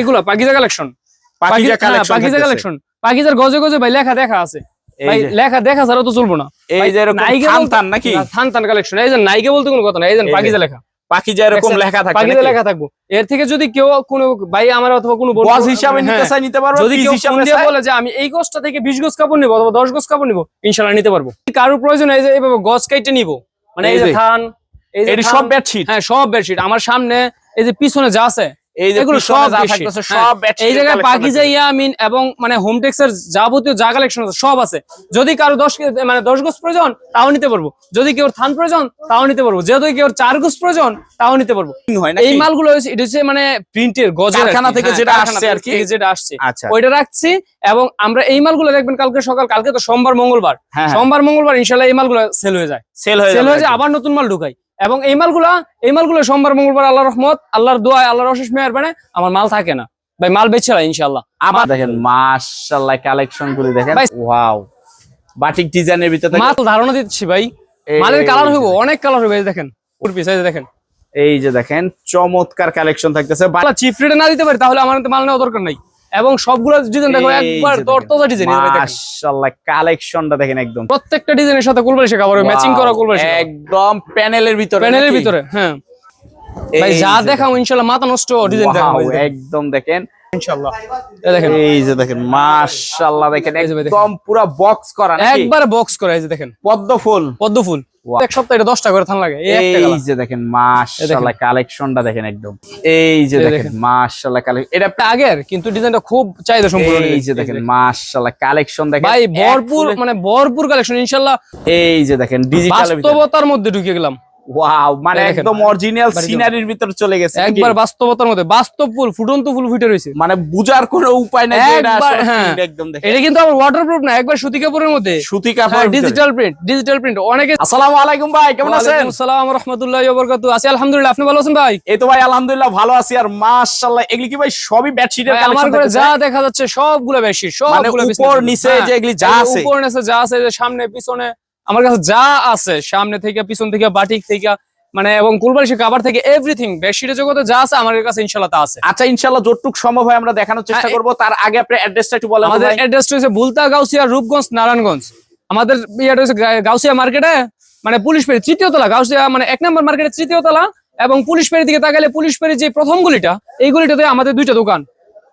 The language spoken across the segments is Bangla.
এগুলো পাকিজা কালেকশন পাকিজা কালেকশন পাকিজার গজে গজে ভাই লেখা দেখা আছে। লেখা দেখা ছাড়া তো চলবো না। এই যে এরকম নাইকে থান বলতে- থান নাকি? কালেকশন এই যে নাইকে বলতে কোনো কথা না। এই যে পাকিজা লেখা। পাকিজা এরকম লেখা থাকে পাকিজা লেখা থাকব। এর থেকে যদি কেউ কোনো ভাই আমার অথবা কোনো গজ হিসাবে হ্যাঁ, নিতে চাই নিতে পারব? যদি পিস কেউ হিসাবে দিয়ে বলে যে আমি এই গজটা থেকে বিশ গজ কাপড় নিবো অথবা দশ গজ কাপড় নিবো ইনশাল্লাহ নিতে পারব। কারোর প্রয়োজন এই যে এইভাবে গজ কাইটে নিবো। মানে এই যে, থান এই যে সব বেডশিট হ্যাঁ সব বেডশিট আমার সামনে এই যে পিছনে যা আছে হ্যাঁ। এবং মানে হোমটেক্স এর যাবতীয় যা কালেকশন আছে সব আছে। যদি কারও দশ মানে দশ গজ প্রয়োজন তাও নিতে পারব। যদি কেউ থান প্রয়োজন তাও নিতে পারব। যদি কেউ চার গজ প্রয়োজন তাও নিতে পারব। এই মালগুলো এটা হচ্ছে মানে প্রিন্টের গজের। কারখানা থেকে হ্যাঁ, যেটা আসছে আর কি। যেটা আসছে। আচ্ছা। ওইটা রাখছি এবং আমরা এই মালগুলো দেখবেন কালকে সকাল কালকে তো সোমবার মঙ্গলবার। হ্যাঁ সোমবার মঙ্গলবার ইনশাল্লাহ এই মালগুলো সেল হয়ে যায়। সেল হয়ে যায় আবার নতুন মাল ঢুকাই। এবং এই মালগুলা এই মালগুলো সোমবার মঙ্গলবার আল্লাহ রহমত আল্লাহর দোয়ায় আল্লাহর অশেষ মেহরবানে আমার মাল থাকে না। ভাই মাল বেচছে না ইনশাল্লাহ আবার দেখেন মাশাআল্লাহ কালেকশন গুলি দেখেন ওয়াও। বাটিক ডিজাইনের ভিতরে মাল ধারণা দিচ্ছি ভাই। মালের কালার হইব অনেক কালার হইবে দেখেন পিস এই দেখেন। এই যে দেখেন চমৎকার কালেকশন থাকতেছে। চিপ রেটে না দিতে পারি তাহলে আমার মাল নেওয়া দরকার নাই। এবং সবগুলো ডিজাইন দেখো একবার যে দরতজা ডিজাইন মাশাআল্লাহ কালেকশনটা দেখেন একদম। প্রত্যেকটা ডিজাইনের সাথে কুলবাড়ি শেখা পারবে ম্যাচিং করা কুলবাড়ি শেখা একদম প্যানেলের ভিতরে প্যানেলের ভিতরে হ্যাঁ। ভাই যা দেখাও ইনশাআল্লাহ মাথা নষ্ট ডিজাইন দেখাও। একদম দেখেন। ইনশাআল্লাহ। এই দেখেন এই যে দেখেন। মাশাআল্লাহ দেখেন একদম পুরো বক্স করা নাকি? একবার বক্স করা এই যে দেখেন। পদ্ম ফুল। পদ্ম ফুল. এক সপ্তাহে এটা দশটা করে থান লাগে এই যে দেখেন মাশাআল্লাহ কালেকশনটা দেখেন। একদম। এই যে দেখেন। মাশাআল্লাহ কালেকশন এটা একটা আগের কিন্তু ডিজাইনটা খুব চাহিদা সম্পূর্ণ এই যে দেখেন মাশাআল্লাহ কালেকশন দেখেন। ভাই ভরপুর মানে ভরপুর কালেকশন ইনশাআল্লাহ। এই যে দেখেন ডিজিটাল বাস্তবতার মধ্যে ঢুকে গেলাম। ওয়াও মানে একদম অরিজিনাল সিনারির ভিতরে চলে গেছে একবার বাস্তবতার মধ্যে বাস্তব ফুল ফুটন্ত ফুল ফুটে রয়েছে। মানে বুঝার কোনো উপায় নাই হ্যাঁ। একদম দেখেন। এটা কিন্তু আবার ওয়াটারপ্রুফ না একবার সুতি কাপড়ের মধ্যে। সুতি কাপড় ডিজিটাল প্রিন্ট ডিজিটাল প্রিন্ট অনেকে আসসালামু আলাইকুম ভাই কেমন আছেন? আসসালাম রাহমাতুল্লাহি ওয়া বারাকাতুহু আছি আলহামদুলিল্লাহ আপনি ভালো আছেন ভাই? এই তো ভাই আলহামদুলিল্লাহ ভালো আছি আর মাশাআল্লাহ এগুলি কি ভাই সবই বেডশিটের ভাই, আমার ঘরে যা দেখা যাচ্ছে সবগুলো মানে সবগুলো উপর নিচে যে এগুলি যা আছে। উপর নিচে যা আছে যে সামনে পিছনে আমার কাছে যা আছে সামনে থেকে পিছন থেকে বাটিক থেকে মানে এবং কুলবাড়ি কাবার থেকে এভরিথিং বেডশিটের জগতে যা আছে আমার কাছে ইনশাআল্লাহ তা আছে। আচ্ছা ইনশাআল্লাহ যতটুক সম্ভব হয় আমরা দেখানোর চেষ্টা হ্যাঁ, করব। তার আগে আপনি অ্যাড্রেসটা একটু বলেন আমাদের। অ্যাড্রেসটা হচ্ছে বুলতা গাউসিয়া রূপগঞ্জ নারায়ণগঞ্জ। আমাদের ইয়েটা হচ্ছে গাউসিয়া মার্কেটে মানে পুলিশ পেরি তৃতীয় তলা গাউসিয়া মানে এক নম্বর মার্কেটের তৃতীয় তলা এবং পুলিশ পেরি দিকে তাকালে পুলিশ পেরি যে প্রথম গলিটা এই গলিটাতে আমাদের দুইটা দোকান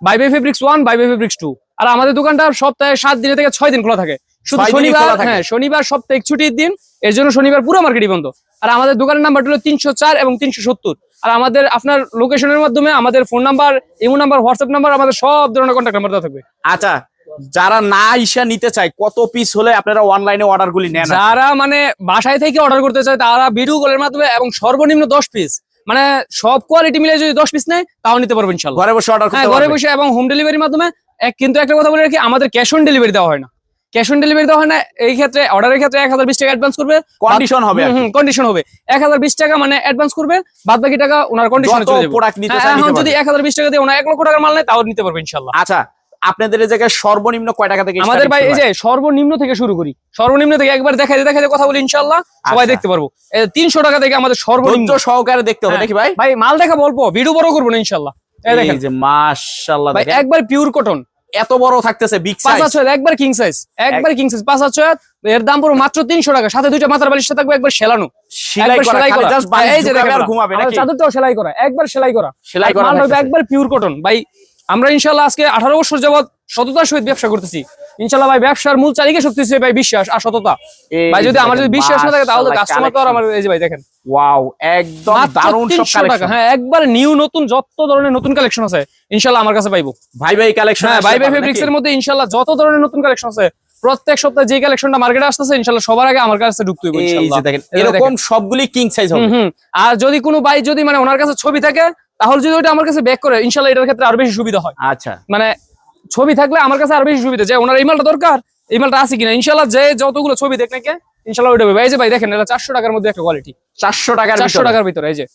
বাইবে ফেব্রিক্স ওয়ান বাইবে ফেব্রিক্স টু আর আমাদের দোকানটা সপ্তাহে সাত দিনে থেকে ছয় দিন খোলা থাকে। শুধু শনিবার হ্যাঁ শনিবার সপ্তাহে ছুটির দিন এর জন্য শনিবার পুরো মার্কেটই বন্ধ। আর আমাদের দোকানের নাম্বার হলো তিনশো চার এবং তিনশো সত্তর। আর আমাদের আপনার লোকেশনের মাধ্যমে আমাদের phone number imo number WhatsApp number আমাদের সব ধরনের কন্ট্যাক্ট নাম্বার দেওয়া থাকবে। আচ্ছা যারা না ইসা নিতে চায় কত পিস হলে আপনারা অনলাইনে অর্ডার গুলি নেন? যারা মানে বাসায় থেকে অর্ডার করতে চায় তারা ভিডিও কলের মাধ্যমে এবং সর্বনিম্ন দশ পিস মানে সব কোয়ালিটি মিলে যদি দশ পিস নেয় তাও নিতে পারবেন ঘরে বসে অর্ডার হ্যাঁ ঘরে বসে এবং হোম ডেলিভারির মাধ্যমে এক কিন্তু একটা কথা বলে রাখি আমাদের ক্যাশ অন ডেলিভারি দেওয়া হয় না। ক্যাশ অন ডেলিভারি দেওয়া হয় না এই ক্ষেত্রে অর্ডারের ক্ষেত্রে এক হাজার বিশ টাকা অ্যাডভান্স করবে। কন্ডিশন হবে কন্ডিশন হবে। এক হাজার বিশ টাকা মানে অ্যাডভান্স করবে বাদ বাকি টাকা ওনার কন্ডিশনে হ্যাঁ, চায় এখন যদি এক হাজার বিশ টাকা দিয়ে ওনার এক লক্ষ টাকার মাল নেয় তাও নিতে পারবে ইনশাল্লাহ আচ্ছা আপনাদের এই জায়গায় সর্বনিম্ন কয় টাকা থেকে আমাদের ভাই এই যে সর্বনিম্ন থেকে শুরু করি। সর্বনিম্ন থেকে একবার দেখাই দেখাই কথা বলি ইনশাল্লাহ সবাই আচ্ছা। দেখতে পারব। তিনশো টাকা থেকে আমাদের সর্বনিম্ন। সহকারে দেখতে হবে হ্যাঁ। নাকি ভাই? ভাই মাল দেখা বলব ভিডিও বড় করব না ইনশাল্লাহ এই দেখেন। যে মাশাআল্লাহ ভাই একবার পিওর কটন এত বড় থাকতেছে বিগ পাঁচ সাইজ হাজার একবার কিং সাইজ একবার কিং সাইজ পাঁচ হাজার এর দাম পুরো মাত্র তিনশো টাকা। সাথে দুইটা মাথার বালিশটা থাকবে একবার সেলানো। সেলাই করা জাস্ট বাইরে এই যে দেখেন আর ঘুমাবে নাকি? চাদরটাও সেলাই করা একবার সেলাই করা। সেলাই করা একবার পিওর কটন ভাই আমরা ইনশাআল্লাহ আজকে আঠারো বছর যাবত সততার সহিত ব্যবসা করতেছি। ইনশাল্লাহ ভাই ব্যবসার মূল চালিকা শক্তি হিসেবে ভাই বিশ্বাস আর সততা। ভাই যদি আমার যদি বিশ্বাস না থাকে তাহলে কাস্টমার তো আর আমার এই যে ভাই দেখেন। ওয়াও একদম দারুণ সব কালেকশন হ্যাঁ একবার নিউ নতুন যত ধরনের নতুন কালেকশন আছে ইনশাল্লাহ আমার কাছে পাইবো। ভাই ভাই কালেকশন হ্যাঁ ভাই ভাই ফেব্রিক্স এর মধ্যে ইনশাল্লাহ যত ধরনের নতুন কালেকশন আছে প্রত্যেক সপ্তাহে যে কালেকশনটা মার্কেটে আসতেছে ইনশাল্লাহ সবার আগে আমার কাছে ঢুকতে হবে যে এরকম সবগুলি কিং সাইজ হবে। আর যদি কোনো ভাই যদি মানে ওনার কাছে ছবি থাকে তাহলে যদি ওটা আমার কাছে ব্যাক করে ইনশাল্লাহ এটার ক্ষেত্রে আরও বেশি সুবিধা হয়। আচ্ছা। মানে ছবি থাকলে আমার কাছে আরও বেশি সুবিধা। যে ওনার এই মালটা দরকার এই মালটা আছে কিনা? ইনশাল্লাহ যে যতগুলো ছবি দেখ নাকি ইনশাল্লাহ ওইটা হবে। যে ভাই দেখেন এটা চারশো টাকার মধ্যে একটা কোয়ালিটি চারশো টাকার চারশো টাকার ভিতরে এই যে।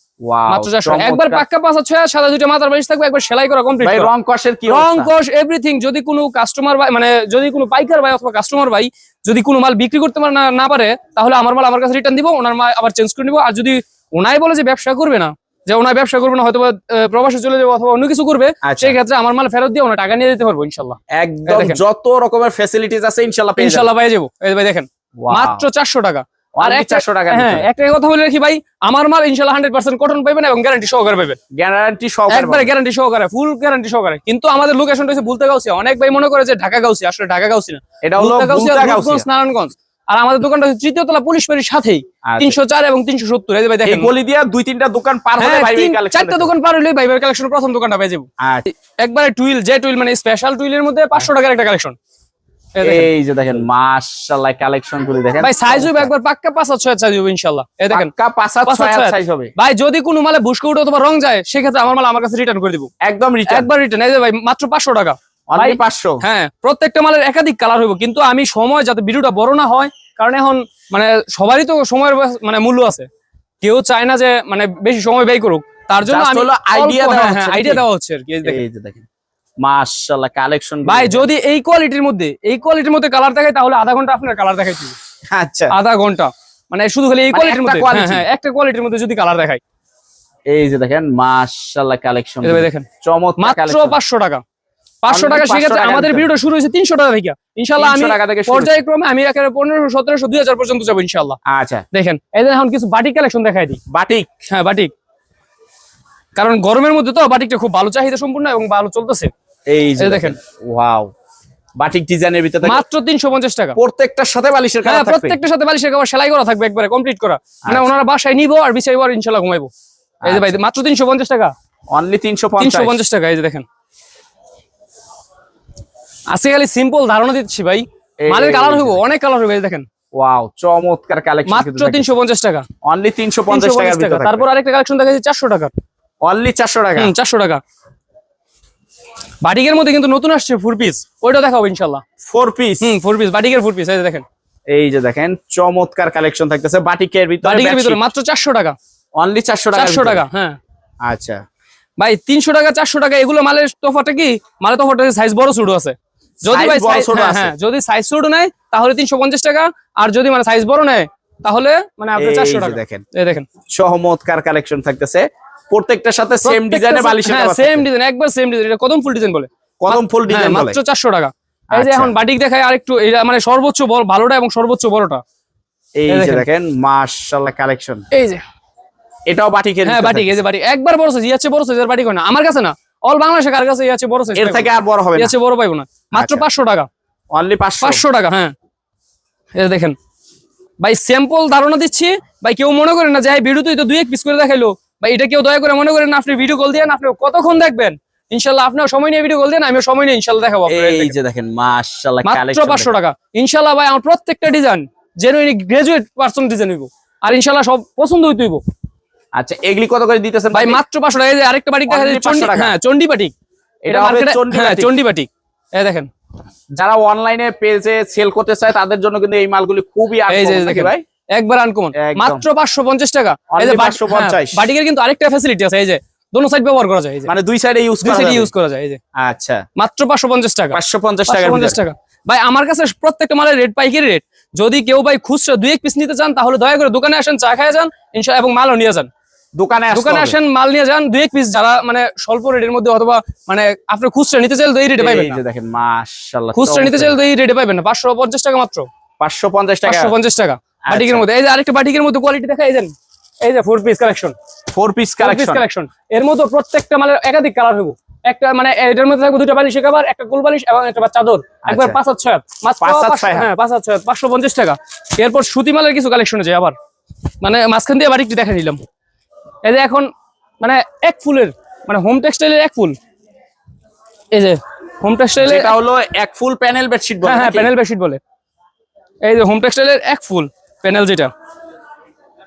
মাত্র চারশো একবার পাক্কা পাঁচ ছয় সাদা দুইটা মাথার বালিশ থাকবে একবার সেলাই করা কমপ্লিট রং কষের কি রং অবস্থা? এভরিথিং যদি কোনো কাস্টমার ভাই মানে যদি কোনো পাইকার ভাই অথবা কাস্টমার ভাই যদি কোনো মাল বিক্রি করতে না পারে তাহলে আমার মাল আমার কাছে রিটার্ন দিব ওনার মাল আবার চেঞ্জ করে নিব। আর যদি ওনাই বলে যে ব্যবসা করবে না যে ওনার ব্যবসা করবে না হয়তো প্রবাসে চলে যাবে অথবা অন্য কিছু করবে আচ্ছা। সেই ক্ষেত্রে আমার মাল ফেরত দিয়ে ওনার টাকা নিয়ে দিতে পারব ইনশাল্লাহ। একদম যত রকমের ফ্যাসিলিটিস আছে ইনশাল্লাহ ইনশাল্লাহ পাই যাব। এই ভাই দেখেন মাত্র চারশো টাকা। আর 400 টাকা হ্যাঁ একটা কথা বলে রাখি ভাই আমার মাল ইনশাল্লাহ হান্ড্রেড পার্সেন্ট কটন এবং গ্যারান্টি সহকারে গ্যারান্টি একবারে গ্যারান্টি সহকারে ফুল গ্যারান্টি সহকারে। কিন্তু আমাদের লোকেশনটা হচ্ছে ভুলতে গাউসিয়া অনেক ভাই মনে করে যে ঢাকা গাউসি আসলে ঢাকা গাউসি না। এটা হলো। নারায়ণগঞ্জ। আর আমাদের দোকানটা হচ্ছে তৃতীয় তলা পুলিশ বাড়ির সাথেই আচ্ছা। তিনশো চার এবং তিনশো সত্তর। এই ভাই দেখেন। গলি দিয়া দুই তিনটা দোকান পার হলে হ্যাঁ, ভাই চারটা দোকান পার হলে ভাইবের কালেকশন প্রথম দোকানটা পেয়ে যাব। আচ্ছা। একবারে টুইল যে টুইল মানে স্পেশাল টুইলের মধ্যে পাঁচশো টাকার একটা কালেকশন এই যে দেখেন মাশাআল্লাহ কালেকশন গুলি দেখেন। ভাই সাইজ হবে একবার পাক্কা পাঁচ হাত ছয় সাইজ হবে ইনশাল্লাহ এই দেখেন। পাক্কা পাঁচ হাত পাঁচ হাত ছয় হাত ছয় হাত। সাইজ হবে। ভাই যদি কোনো মালে ভুসকে উঠে অথবা রং যায় সেক্ষেত্রে আমার মাল আমার কাছে রিটার্ন করে দিব। একদম রিটার্ন একবার রিটার্ন এই যে ভাই মাত্র পাঁচশো টাকা। অনলি 500 হ্যাঁ প্রত্যেকটা মালের একাধিক কালার হইব কিন্তু আমি সময় যাতে ভিডিওটা বড় না হয় কারণ এখন মানে সবারই তো সময়ের মানে মূল্য আছে। কেউ চায় না যে মানে বেশি সময় ব্যয় করুক তার জন্য Just আমি হলো দেওয়া হচ্ছে আইডিয়া দেওয়া হচ্ছে আর কি এই যে দেখেন। এই যে দেখেন। মাশাআল্লাহ কালেকশন ভাই যদি এই কোয়ালিটির মধ্যে এই কোয়ালিটির মধ্যে কালার দেখাই তাহলে আধা ঘণ্টা আপনার কালার দেখাইছি আচ্ছা। আধা ঘণ্টা। মানে শুধু খালি এই মানে কোয়ালিটির মধ্যে। quality। হ্যাঁ, হ্যাঁ একটা কোয়ালিটির মধ্যে যদি কালার দেখাই। এই যে দেখেন মাশাআল্লাহ কালেকশন দেখেন। চমৎকার মাত্র কালেকশন পাঁচশো টাকা। পাঁচশো Only টাকা 500 সেক্ষেত্রে আমাদের ভিডিওটা শুরু হয়েছে তিনশো টাকা থেকে। ইনশাল্লাহ আমি 300। পর্যায়ক্রমে আমি একেবারে পর্যন্ত যাব আচ্ছা। দেখেন এই যে এখন কিছু বাটিক কালেকশন দেখাই দিই। বাটিক হ্যাঁ বাটিক কারণ গরমের মধ্যে তো বাটিকটা খুব ভালো চাহিদা সম্পূর্ণ এবং ভালো চলতেছে। এই যে দেখেন। ওয়াও। বাটিক ডিজাইনের ভিতরে মাত্র তিনশো পঞ্চাশ টাকা। প্রত্যেকটার সাথে বালিশের হ্যাঁ থাকবে। প্রত্যেকটার সাথে বালিশের কভার সেলাই করা থাকবে একবারে কমপ্লিট করা। মানে আচ্ছা। ওনারা বাসায় নিবো আর বিছাইবো আর ইনশাল্লাহ ঘুমাইবো। এই যে ভাই মাত্র তিনশো পঞ্চাশ টাকা? অনলি 350 তিনশো পঞ্চাশ টাকা এই যে দেখেন। আজকে খালি সিম্পল ধারণা দিচ্ছি ভাই। মালের কালার হইব অনেক কালার হইব দেখেন। ওয়াও চমৎকার কালেকশন মাত্র তিনশো পঞ্চাশ টাকা। অনলি 350 তিনশো টাকার ভিতরে তারপর আরেকটা কালেকশন দেখাচ্ছি চারশো টাকা। অনলি 400 টাকা। হুম চারশো টাকা। বাটিকের মধ্যে কিন্তু নতুন আসছে ফোর পিস ওইটা দেখাবো ইনশাল্লাহ ফোর পিস হুম ফোর পিস বাটিকের ফোর পিস এই যে দেখেন। এই যে দেখেন চমৎকার কালেকশন থাকতেছে। বাটিকের ভিতরে বাটিকের ভিতরে মাত্র চারশো টাকা। অনলি 400 টাকা চারশো টাকা হ্যাঁ। আচ্ছা। ভাই তিনশো টাকা চারশো টাকা এগুলো মালের তোফাটা কি? মালের তোফাটা সাইজ বড় ছোট আছে। যদি ভাই বড় হ্যাঁ, হ্যাঁ, যদি সাইজ ছোট নেয় তাহলে তিনশো পঞ্চাশ টাকা। আর যদি মানে সাইজ বড় নেয় তাহলে মানে আপনি চারশো টাকা। দেখেন। এই দেখেন। চমৎকার কালেকশন থাকতেছে। প্রত্যেকটার সাথে সেম ডিজাইনে বালিশের হ্যাঁ সেম ডিজাইন একবার সেম ডিজাইন এটা কদম ফুল ডিজাইন বলে। কদম ফুল হ্যাঁ, ডিজাইন বলে। মাত্র চারশো টাকা। এই যে আচ্ছা। এখন বাটিক দেখায় আরেকটু এটা মানে সর্বোচ্চ বড় ভালোটা এবং সর্বোচ্চ বড়টা। এই যে দেখেন। মাশাআল্লাহ কালেকশন এই যে। এটাও বাটিকের হ্যাঁ বাটিক এই যে বাটিক। একবার বড় সাইজ ইয়াচ্ছে বড় সাইজের বাটিক হয় না। আমার কাছে না অল বাংলাদেশে কার কাছে ইয়াচ্ছে বড় সাইজ এর থেকে আর বড় হবে না। ইয়াচ্ছে বড় পাইবো না। মাত্র আচ্ছা। পাঁচশো টাকা। অনলি 500 পাঁচশো টাকা হ্যাঁ। এই দেখেন। ভাই স্যাম্পল ধারণা দিচ্ছি। ভাই কেউ মনে করেন না যে এই ভিডিওতেই তো দুই এক পিস করে দেখাইলো। ভাই এটা কেউ দয়া করে মনে করেন না আপনি ভিডিও কল দিয়ে আপনি কতক্ষণ দেখবেন? ইনশাল্লাহ আপনার সময় নিয়ে ভিডিও কল দেন আমিও সময় নিয়ে ইনশাল্লাহ দেখাবো আপনাদের। এই যে দেখেন মাশাআল্লাহ কালেকশন মাত্র কালেকশন পাঁচশো টাকা। ইনশাল্লাহ ভাই আমার প্রত্যেকটা design genuine graduate person design হইব। আর ইনশাল্লাহ সব পছন্দ হইতে হইব। আচ্ছা এগুলি কত করে দিতেছেন ভাই মাত্র পাঁচশো টাকা এই যে আরেকটা বাটিক দেখা যায় 500 চন্ডি হ্যাঁ চন্ডি বাটিক। এটা market হ্যাঁ চন্ডি বাটিক। এই দেখেন। যারা অনলাইনে পেজে সেল করতে চায় তাদের জন্য কিন্তু এই মালগুলি খুবই এই যে দেখেন। ভাই? একবার আনকমন মাত্র পাঁচশো পঞ্চাশ টাকা। এই যে বাটি- 550 হ্যাঁ, বাটিকের কিন্তু আরেকটা ফ্যাসিলিটি আছে এই যে। দোনো সাইড ব্যবহার করা যায় এই যে। মানে দুই সাইডে ইউজ করা যাবে। ইউজ করা যায় এই যে। আচ্ছা। মাত্র পাঁচশো পঞ্চাশ টাকা। 550 টাকা পঞ্চাশ টাকা। ভাই আমার কাছে প্রত্যেকটা মালের রেট পাইকারি রেট যদি কেউ ভাই খুচরা দুই এক পিস নিতে চান তাহলে দয়া করে দোকানে আসেন চা খায় যান ইনশাল্লাহ এবং মালও নিয়ে যান। দোকানে দোকানে আসেন মাল নিয়ে যান দুই এক পিস যারা মানে স্বল্প রেটের মধ্যে অথবা মানে আপনি খুচরা নিতে চাইলে তো এই রেটে পাইবেন এই না যে দেখেন মাশাআল্লাহ খুচরা নিতে চাইলে তো এই রেটে পাইবেন না। পাঁচশো পঞ্চাশ টাকা মাত্র। 550 টাকা। পাঁচশো পঞ্চাশ টাকা। বাটিকের মধ্যে। এই যে আরেকটা বাটিকের মধ্যে কোয়ালিটি দেখা এই যে এই যে four piece collection four piece collection এর মধ্যে প্রত্যেকটা মালের একাধিক কালার হইব। একটা মানে এটার মধ্যে থাকবে দুটো বালিশ কাবার একটা কোল বালিশ এবং একটা চাদর। একবার আচ্ছা। পাঁচ হাত ছয়। হ্যাঁ পাঁচ হাত ছয় পাঁচশো পঞ্চাশ টাকা। এরপর সুতি মালের কিছু কালেকশন আছে আবার। মানে মাঝখান দিয়ে বাড়িটি দেখা নিলাম। এই যে এখন মানে এক ফুলের মানে হোম টেক্সটাইলের এক ফুল। এই যে হোম টেক্সটাইলের এটা হলো এক ফুল প্যানেল বেডশিট বলে হ্যাঁ প্যানেল বেডশিট বলে। এই যে হোম টেক্সটাইলের এক ফুল প্যানেল যেটা।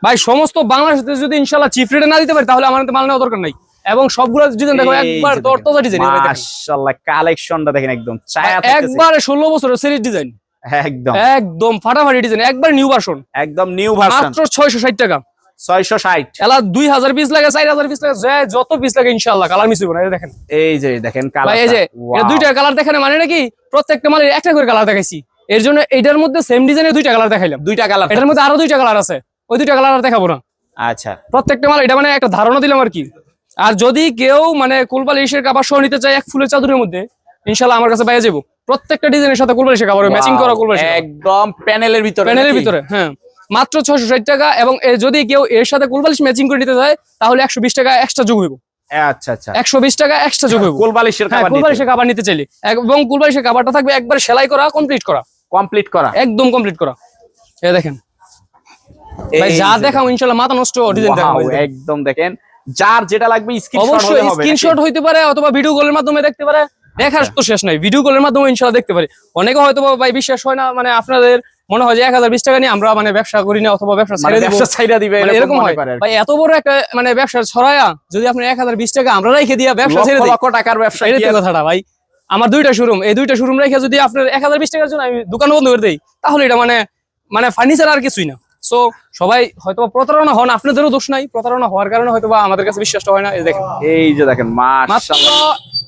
ভাই সমস্ত বাংলাদেশে যদি ইনশাল্লাহ চিপ রেটে না দিতে পারি তাহলে আমার মাল নেওয়া দরকার নাই। এবং সবগুলো ডিজাইন দেখো একবার যে দরতজা ডিজাইন মাশাআল্লাহ কালেকশনটা দেখেন একদম। ছায়া একবার ষোলো বছরের সিরিজ ডিজাইন একদম। একদম ফাটাফাটি ডিজাইন একবার নিউ ভার্সন একদম নিউ ভার্সন মাত্র ছয়শো ষাট। টাকা 660 এলা দুই হাজার পিস লাগে চার হাজার পিস লাগে যত পিস লাগে ইনশাল্লাহ কালার হইব না দেখেন। এই যে দেখেন কালার এই যে দুইটা কালার দেখানো মানে নাকি প্রত্যেকটা মালের একটা করে কালার দেখাইছি। এর জন্য এটার মধ্যে সেম ডিজাইনের দুইটা কালার দেখাইলাম। দুইটা কালার এটার মধ্যে আরও দুইটা কালার আছে। ওই দুইটা কালার আর দেখাবো না। আচ্ছা। প্রত্যেকটা মাল এটা মানে একটা ধারণা দিলাম আর কি। আর যদি কেউ মানে কুলবালিশের কাবার সহ নিতে চায় এক ফুলের চাদরের মধ্যে ইনশাল্লাহ আমার কাছে পাইয়ে যাব প্রত্যেকটা ডিজাইনের সাথে কুলবালিশের কাবার ম্যাচিং করা Wow, একদম প্যানেলের ভিতরে প্যানেলের ভিতরে হ্যাঁ। মাত্র ছয়শো ষাট টাকা এবং যদি কেউ এর সাথে কুলবালিশ ম্যাচিং করে নিতে চায় তাহলে একশো বিশ টাকা এক্সট্রা যোগ হইব। আচ্ছা আচ্ছা। একশো বিশ টাকা এক্সট্রা যোগ হইব। কোলবালিশের হ্যাঁ খাবার নিতে। চাইলে। এবং কুলবালিশের কাবারটা থাকবে একবার সেলাই করা কমপ্লিট করা। কমপ্লিট করা। একদম কমপ্লিট করা। এ দেখেন। ভাই যা দেখাও মাথা নষ্ট ডিজাইন একদম দেখেন। যার যেটা লাগবে স্ক্রিনশট হবে স্ক্রিনশট হইতে পারে অথবা ভিডিও কলের মাধ্যমে দেখতে পারে। দেখার আচ্ছা। তো শেষ নাই। ভিডিও কলের মাধ্যমে ইনশাল্লাহ দেখতে পারে। অনেকে হয়তো ভাই বিশ্বাস হয় না মানে আপনাদের মনে হয় যে এক হাজার বিশ টাকা নিয়ে আমরা মানে ব্যবসা করি না অথবা ব্যবসা মানে ব্যবসা ছাইরা দিবে মানে এরকম হয়। ভাই এত বড় একটা মানে ব্যবসা ছড়ায়া যদি আপনি এক হাজার বিশ টাকা আমরা রেখে দিয়া ব্যবসা ছেড়ে লক্ষ টাকার ব্যবসা তো কথাটা ভাই। আমার দুইটা শোরুম এই দুইটা শোরুম রেখে যদি আপনার এক হাজার বিশ টাকার জন্য আমি দোকান বন্ধ করে দিই তাহলে এটা মানে মানে ফার্নিচার আর কিছুই না। সো সবাই হয়তো প্রতারণা হন আপনাদেরও দোষ নাই প্রতারণা হওয়ার কারণে হয়তো বা আমাদের কাছে বিশ্বাসটা হয় না এই দেখেন। এই যে দেখেন মাত্র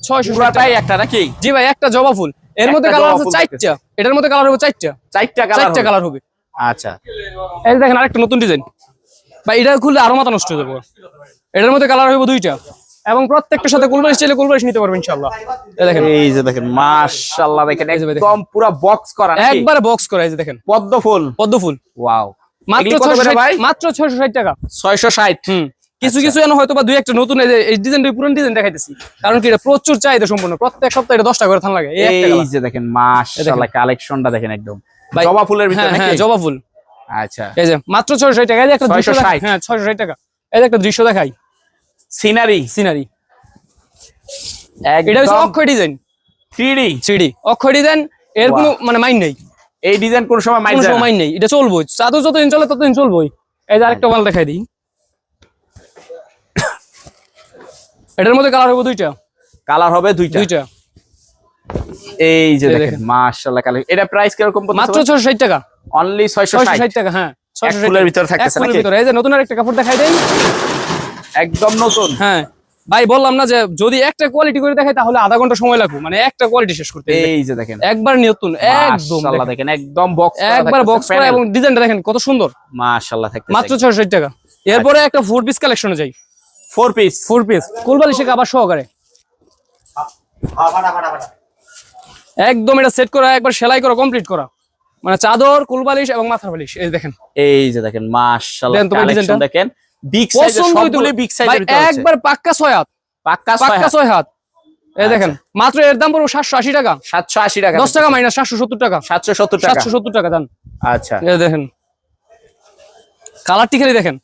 ছয়শো একটা নাকি? জি ভাই একটা জবা ফুল। এর মধ্যে কালার আছে চারটা। এটার মধ্যে কালার হবে চারটা। চারটা কালার চারটা কালার হবে। আচ্ছা। এই দেখেন আরেকটা নতুন ডিজাইন ভাই এটা খুললে আরও মাথা নষ্ট হয়ে যাবে। এটার মধ্যে কালার হবে দুইটা। এবং প্রত্যেকটার সাথে কুলবারিশ চাইলে কুলবারিশ নিতে পারবেন ইনশাআল্লাহ। এই দেখেন। এই যে দেখেন মাশাআল্লাহ দেখেন। একদম পুরো বক্স করা একবারে বক্স করা এই যে দেখেন। পদ্ম ফুল। পদ্ম ফুল। ওয়াও। মাত্র এগুলি কত ছয়শো করে ভাই? মাত্র ছয়শো ষাট টাকা। 660 হুম। কিছু আচ্ছা। কিছু এনে হয়তো বা দুই একটা নতুন এই ডিজাইন পুরনো ডিজাইন দেখাইতেছি। কারণ কি এটা প্রচুর চাহিদা সম্পূর্ণ প্রত্যেক সপ্তাহে এটা দশটা করে থান লাগে। এই। যে দেখেন মাশাআল্লাহ কালেকশনটা দেখেন। একদম। জবা ফুলের ভিতরে হ্যাঁ হ্যাঁ নাকি? জবা ফুল। আচ্ছা। এই যে মাত্র ছয়শো ষাট টাকা। এই যে একটা 660 দেখাই। হ্যাঁ ছয়শো ষাট টাকা। এই যে একটা দৃশ্য দেখাই। সিনারি। সিনারি। এটা হচ্ছে অক্ষয় ডিজাইন 3D সিডি অক্ষয় ডিজাইন এর কোনো মানে মাইন্ড নেই। এই ডিজাইন কোন সময় মাইন্ড নেই। এটা চলবো চাদর যতদিন চলে ততদিন চলবোই। এই যে আরেকটা মাল দেখাই দিই। এটার মধ্যে কালার হবে দুইটা? কালার হবে দুইটা। দুইটা। এই যে দেখেন। মাশাআল্লাহ কালার এটা প্রাইস কীরকম মাত্র ছয়শো ষাট টাকা। অনলি ছয়শো 660 টাকা হ্যাঁ। এক ফুলের ভিতরে থাকতেছে নাকি? ভিতরে। এই যে নতুন আরেকটা কাপড় দেখাই দেন। একদম নতুন। হ্যাঁ। ভাই বললাম না যে যদি একটা কোয়ালিটি করে দেখাই তাহলে আধা ঘণ্টা সময় লাগবে। মানে একটা কোয়ালিটি শেষ করতে। এই যে দেখেন। একবার নতুন একদম মাশাআল্লাহ দেখেন। একদম বক্স একবার বক্স করা এবং ডিজাইনটা দেখেন কত সুন্দর। মাশাআল্লাহ থাকতেছে মাত্র ছয়শো ষাট টাকা। এরপরে একটা ফোর পিস কালেকশনে যাই। ফোর পিস ফোর পিস কুলবালিশে আবার সহকারে। একদম এটা সেট করা একবার সেলাই করা কমপ্লিট করা। মানে চাদর কুলবালিশ এবং মাথার বালিশ। এই দেখেন। এই যে দেখেন মাশাআল্লাহ কালেকশন দেখেন। বিগ সাইজের সবগুলো বিগ সাইজের ভিতরে একবার পাক্কা ছয় হাত। পাক্কা পাক্কা ছয় হাত। এই দেখেন মাত্র এর দাম পড়বে সাতশো আশি টাকা। 780 টাকা। দশ টাকা মাইনাস সাতশো সত্তর টাকা। 770 টাকা। সাতশো সত্তর টাকা দান। আচ্ছা। এই দেখেন। কালারটি খালি দেখেন।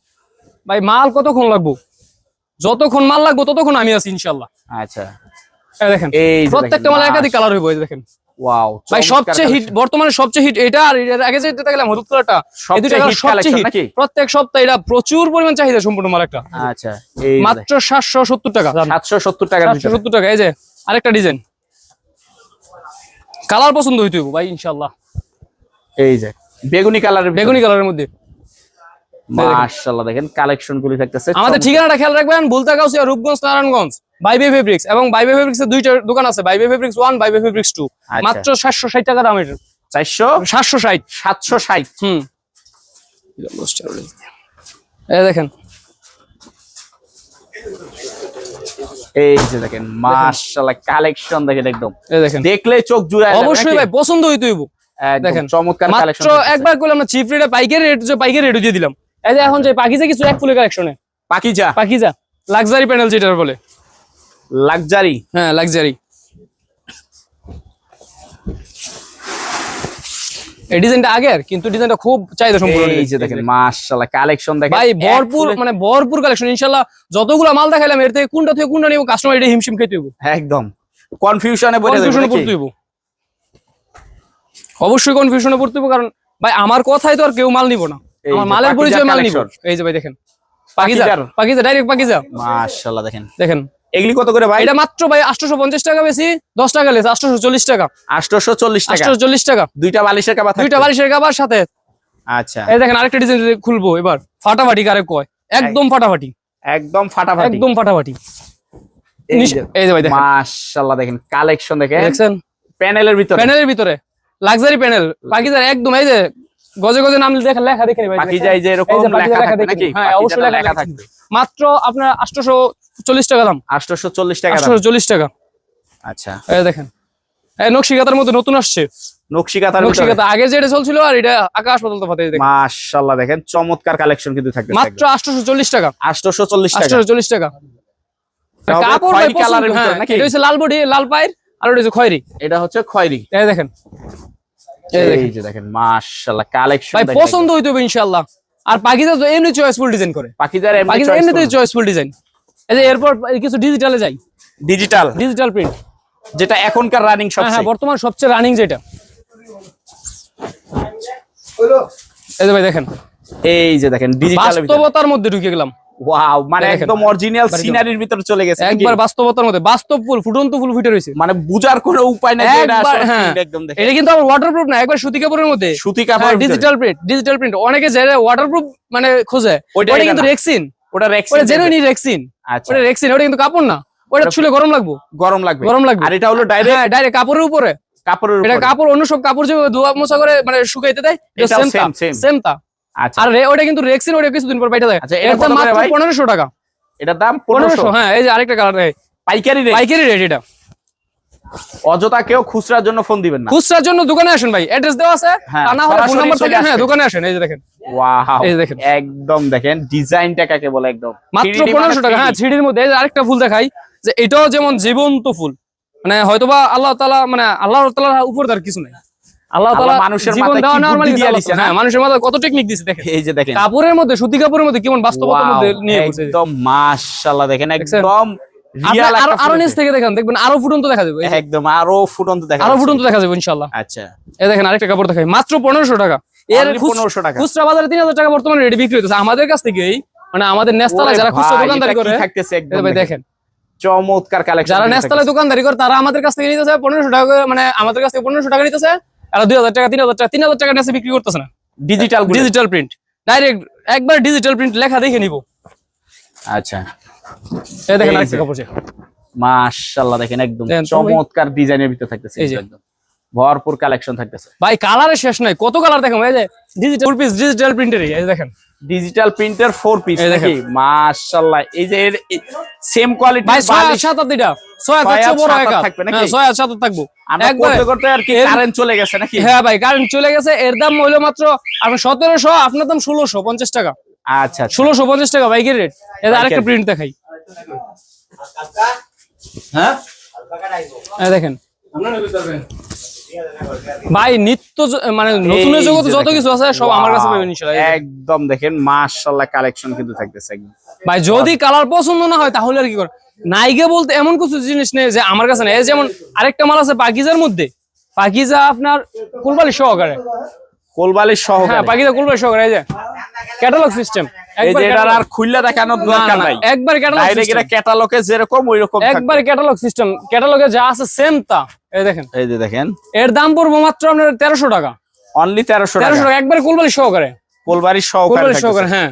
ভাই মাল কতক্ষণ লাগবো? যতক্ষণ মাল লাগবো ততক্ষণ আমি আছি ইনশাল্লাহ আচ্ছা। দেখেন প্রত্যেকটা মালে একাধিক কালার হইব দেখেন। ওয়াও ভাই সবচেয়ে হিট বর্তমানে সবচেয়ে হিট এটা আর আগে যে এটা গেলাম হলুদ কালারটা এই দুইটা সবচেয়ে সবচেয়ে হিট প্রত্যেক সপ্তাহে এটা প্রচুর পরিমাণ চাহিদা সম্পূর্ণ মাল একটা। আচ্ছা মাত্র সাতশো সত্তর টাকা। সত্তর টাকা এই যে আরেকটা ডিজাইন কালার পছন্দ হইতে ভাই ইনশাল্লাহ এই যে বেগুনি কালারের বেগুনি কালারের মধ্যে। মাশাআল্লাহ দেখেন কালেকশন গুলি থাকতেছে। আমাদের ঠিকানাটা খেয়াল রাখবেন বুলতাগাউসিয়া রূপগঞ্জ নারায়ণগঞ্জ বাইবে ফেব্রিক্স এবং বাইবে ফেব্রিক্স এর দুইটা দোকান আছে বাইবে ফেব্রিক্স ওয়ান বাইবে ফেব্রিক্স টু। আচ্ছা। মাত্র সাতশো ষাট টাকা দাম এটা চারশো? সাতশো ষাট। সাতশো ষাট। হুম। এই দেখেন। এই যে দেখেন মাশাআল্লাহ কালেকশন দেখেন একদম। এই দেখেন। দেখলে চোখ জুড়ায় অবশ্যই ভাই পছন্দ হইতে দেখেন। চমৎকার কালেকশন মাত্র একবার করলাম না চিপ রেটে পাইকারি রেট যে পাইকারি রেট দিয়ে দিলাম। এই যে এখন যে পাকিজা কিছু এক ফুলের কালেকশনে পাকিজা। পাকিজা। লাক্সারি প্যানেল যেটার বলে। লাক্সারি হ্যাঁ লাক্সারি এই ডিজাইনটা আগের কিন্তু ডিজাইনটা খুব চাহিদা সম্পূর্ণ এই যে দেখেন মাশাআল্লাহ কালেকশন দেখেন। ভাই ভরপুর মানে ভরপুর কালেকশন ইনশাল্লাহ যতগুলো মাল দেখাইলাম এর থেকে কোনটা থেকে কোনটা নিব কাস্টমার এটা হিমশিম খেতে হইব। একদম। কনফিউশনে পড়ে কনফিউশনে পড়তে হইব। অবশ্যই কনফিউশনে পড়তে হইব কারণ ভাই আমার কথাই তো আর কেউ মাল নিব না। আমার মালের পরিচয় মাল নিব। এই যে ভাই দেখেন। পাকিজা। পাকিজা ডাইরেক্ট পাকিজা। মাশাআল্লাহ দেখেন। দেখেন। এগুলি কত করে ভাই? এটা মাত্র ভাই আটশোশো পঞ্চাশ টাকা বেশি দশ টাকা লেস আটশোশো চল্লিশ টাকা। 840 টাকা। আটশোশো চল্লিশ টাকা। দুইটা বালিশের কাবা থাকবে। দুইটা বালিশের কাবার সাথে। আচ্ছা। এই দেখেন আরেকটা ডিজাইন খুলবো এবার। ফাটাফাটি কারে কয়? একদম ফাটাফাটি। একদম ফাটাফাটি। একদম ফাটাফাটি। এই যে, ভাই দেখেন। মাশাআল্লাহ দেখেন। কালেকশন দেখেন। দেখছেন? প্যানেলের ভিতরে। প্যানেলের ভিতরে। Luxury panel. পাকিজার একদম এই যে গজে গজে নাম দেখে লেখা দেখে নিবে পাখিজা এই যে এরকম লেখা লেখা থাকবে নাকি? হ্যাঁ অবশ্যই লেখা লেখা থাকবে থাকবে মাত্র আপনার আটশোশো চল্লিশ টাকা দাম। 840 টাকা দাম। আটশোশো চল্লিশ টাকা। আচ্ছা। এই দেখেন। এই নকশিকাতার মধ্যে নতুন আসছে। নকশি কাতার ভিতরে। নকশিকাতা আগে যেটা চলছিল আর এটা আকাশ তফাৎ এই দেখেন। মাশাআল্লাহ দেখেন চমৎকার কালেকশন কিন্তু থাকবে। মাত্র আটশোশো চল্লিশ টাকা। 840 টাকা। আটশোশো চল্লিশ টাকা। এটা হবে কাপড় ভাই কালারের ভিতরে হ্যাঁ, নাকি? এটা হচ্ছে লাল বডি লাল পায়ের আর ওটা হচ্ছে খয়েরি। এটা হচ্ছে খয়েরি। এই দেখেন। এই যে দেখেন মাশাআল্লাহ কালেকশন ভাই পছন্দ হইতে আর তো এমনি চয়েসফুল ডিজাইন করে। পাখিজার এমনি এমনিতেই চয়েসফুল ডিজাইন এই যে এরপর কিছু ডিজিটালে যাই। ডিজিটাল ডিজিটাল প্রিন্ট যেটা এখনকার রানিং হ্যাঁ হ্যাঁ বর্তমান সবচেয়ে রানিং যেটা। এই যে ভাই দেখেন। এই যে দেখেন ডিজিটাল বাস্তবতার মধ্যে ঢুকে গেলাম। ওয়াও মানে একদম অরিজিনাল সিনারির ভিতরে চলে গেছে একবার বাস্তবতার মধ্যে বাস্তব ফুল ফুটন্ত ফুল ফুটে রয়েছে। মানে বুঝার কোনো উপায় নাই হ্যাঁ। একদম এটা কিন্তু আবার ওয়াটারপ্রুফ না একবার সুতি কাপড়ের মধ্যে। সুতি কাপড় ডিজিটাল প্রিন্ট ডিজিটাল প্রিন্ট অনেকে যে ওয়াটারপ্রুফ মানে খোঁজে ওটা কিন্তু। রেক্সিন ওটা রেক্স ওটা জেনুইন রেক্সিন আচ্ছা। ওটা রেক্সিন ওটা কিন্তু কাপড় না। ওটা ছুলে গরম লাগবো। গরম লাগবে। গরম লাগবে। আর এটা হলো ডাইরেক্ট হ্যাঁ ডাইরেক্ট কাপড়ের উপরে। কাপড়ের এটা কাপড় অন্য সব কাপড় যে ধোয়া মোছা করে মানে শুকাইতে দেয় সেম same। সেম তা। আচ্ছা। আর রে- ওটা কিন্তু রেক্সিন ওটা কিছুদিন পর বাইটা দেয়। আচ্ছা, এটা মাত্র টাকা। দাম হ্যাঁ এই যে আরেকটা কালার পাইকারি রেট পাইকারি রেট এটা। অযথা কেউ খুচরার জন্য ফোন দিবেন না। খুচরার জন্য দোকানে আসেন ভাই অ্যাড্রেস দেওয়া আছে। হ্যাঁ, তা না হলে ফোন নাম্বার চলে হ্যাঁ দোকানে আসেন এই যে দেখেন। ওয়াও এই দেখেন। একদম দেখেন ডিজাইনটা কাকে বলে একদম। মাত্র 3D মানে পনেরোশো টাকা 3D হ্যাঁ থ্রিডির মধ্যে এই যে আরেকটা ফুল দেখাই যে এটাও যেমন জীবন্ত ফুল। মানে হয়তোবা আল্লাহ তালা মানে আল্লাহ তালার উপর তার কিছু নাই। আল্লাহ তালা মানুষের মাথায় দেওয়া কি নেওয়ার বুদ্ধি মালিক দিয়ে আল্লাহ দিছে তাআলা। মানুষের মাথায় কত টেকনিক দিছে দেখেন। এই যে দেখেন। কাপড়ের মধ্যে সুতি কাপড়ের মধ্যে কেমন বাস্তবতার মধ্যে নিয়ে একদম মাশাআল্লাহ দেখেন একদম আরও আরও নিচ থেকে দেখেন দেখবেন আরও ফুটন্ত দেখা যাবে। একদম আরও ফুটন্ত দেখা আরও ফুটন্ত দেখা যাবে ইনশাল্লাহ আচ্ছা। এই দেখেন আরেকটা কাপড় দেখাই মাত্র পনেরোশো টাকা। এর Only 1500 টাকা। খুচরা বাজারে তিন হাজার টাকা বর্তমানে রেডি বিক্রি হতেছে আমাদের কাছ থেকেই মানে আমাদের যারা খুচরা দোকানদারি করে থাকতেছে একদম ভাই দেখেন। চমৎকার কালেকশন যারা নেস্তালায় দোকানদারি করে তারা আমাদের কাছ থেকে নিতেছে পনেরোশো টাকা মানে আমাদের কাছ থেকে পনেরোশো টাকা নিতেছে আর দুই হাজার টাকা তিন হাজার টাকা তিন হাজার টাকা নেসে বিক্রি করতেছে না। ডিজিটাল ডিজিটাল প্রিন্ট ডাইরেক্ট একবার ডিজিটাল প্রিন্ট লেখা দেখে নিব। আচ্ছা। এই দেখেন আরেকটা কাপড় মাশাআল্লাহ দেখেন একদম। চমৎকার ডিজাইনের ভিতরে থাকতেছে। একদম। ভরপুর কালেকশন থাকতেছে। ভাই কালারের শেষ নাই। কত কালার দেখেন এই যে ডিজিটাল পিস ডিজিটাল প্রিন্টের এই দেখেন। ডিজিটাল প্রিন্টার ফোর পিস এই দেখেন। নাকি? মাশাআল্লাহ। এই যে সেম কোয়ালিটি ভাই ছয় আর সাত আর দুইটা। ছয় আর ছয় বড় সাত একা থাকবে নাকি? হ্যাঁ ছয় আর সাত আর থাকব। আমরা করতে করতে আর কি কারেন্ট চলে গেছে নাকি? হ্যাঁ ভাই কারেন্ট চলে গেছে। এর দাম হইল মাত্র আপনার সতেরোশো আপনার দাম ষোলোশো পঞ্চাশ টাকা। আচ্ছা আচ্ছা। ষোলোশো পঞ্চাশ টাকা বাইকের রেট এটা আরেকটা প্রিন্ট দেখাই। হ্যাঁ? এই দেখেন। ভাই নিত্য মানে নতুন জগতে যত কিছু আছে সব আমার কাছে পাবেন ইনশাআল্লাহ। একদম দেখেন মাশাআল্লাহ কালেকশন কিন্তু থাকতেছে ভাই যদি কালার পছন্দ না হয় তাহলে আর কি করে নাইগে বলতে এমন কিছু জিনিস নেই যে আমার কাছে নেই। এই যেমন আরেকটা মাল আছে পাকিজার মধ্যে। পাকিজা আপনার কুলবালি সহকারে। কোলবালির হ্যাঁ সহকারে পাকিজা কুলবালি সহকারে এই যে ক্যাটালগ সিস্টেম এই যে এটার আর খুললে দেখানোর দরকার নাই। একবার ক্যাটালগ ক্যাটালগে যেরকম একবার ক্যাটালগ সিস্টেম ক্যাটালগে যা আছে সেম তা। এই দেখেন। এই যে দেখেন। এর দাম পড়ব মাত্র আপনার তেরোশো টাকা। অনলি তেরোশো তেরোশো টাকা। একবার কুলবালি সহকারে। কোলবাড়ির। সহকারে হ্যাঁ।